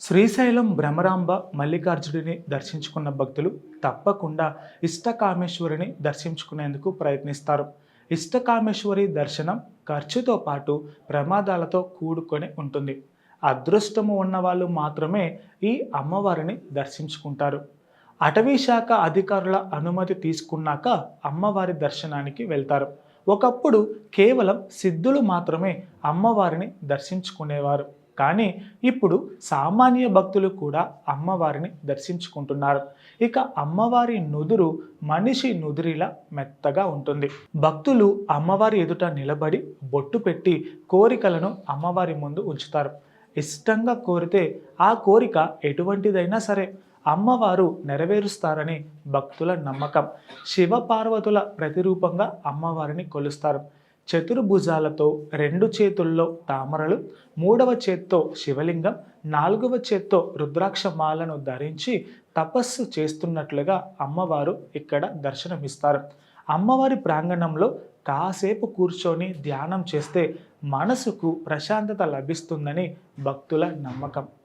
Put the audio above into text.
శ్రీశైలం భ్రమరాంబ మల్లికార్జుడిని దర్శించుకున్న భక్తులు తప్పకుండా ఇష్టకామేశ్వరిని దర్శించుకునేందుకు ప్రయత్నిస్తారు. ఇష్టకామేశ్వరి దర్శనం ఖర్చుతో పాటు ప్రమాదాలతో కూడుకొని ఉంటుంది. అదృష్టము ఉన్నవాళ్ళు మాత్రమే ఈ అమ్మవారిని దర్శించుకుంటారు. అటవీ శాఖ అధికారుల అనుమతి తీసుకున్నాక అమ్మవారి దర్శనానికి వెళ్తారు. ఒకప్పుడు కేవలం సిద్ధులు మాత్రమే అమ్మవారిని దర్శించుకునేవారు. కానీ ఇప్పుడు సామాన్య భక్తులు కూడా అమ్మవారిని దర్శించుకుంటున్నారు. ఇక అమ్మవారి నుదురు మనిషి నుదురిలా మెత్తగా ఉంటుంది. భక్తులు అమ్మవారి ఎదుట నిలబడి బొట్టు పెట్టి కోరికలను అమ్మవారి ముందు ఉంచుతారు. ఇష్టంగా కోరితే ఆ కోరిక ఎటువంటిదైనా సరే అమ్మవారు నెరవేరుస్తారని భక్తుల నమ్మకం. శివ పార్వతుల ప్రతిరూపంగా అమ్మవారిని కొలుస్తారు. చతుర్భుజాలతో రెండు చేతుల్లో తామరలు మూడవ చేత్తో శివలింగం నాలుగవ చేత్తో రుద్రాక్ష మాలను ధరించి తపస్సు చేస్తున్నట్లుగా అమ్మవారు ఇక్కడ దర్శనమిస్తారు. అమ్మవారి ప్రాంగణంలో కాసేపు కూర్చొని ధ్యానం చేస్తే మనసుకు ప్రశాంతత లభిస్తుందని భక్తుల నమ్మకం.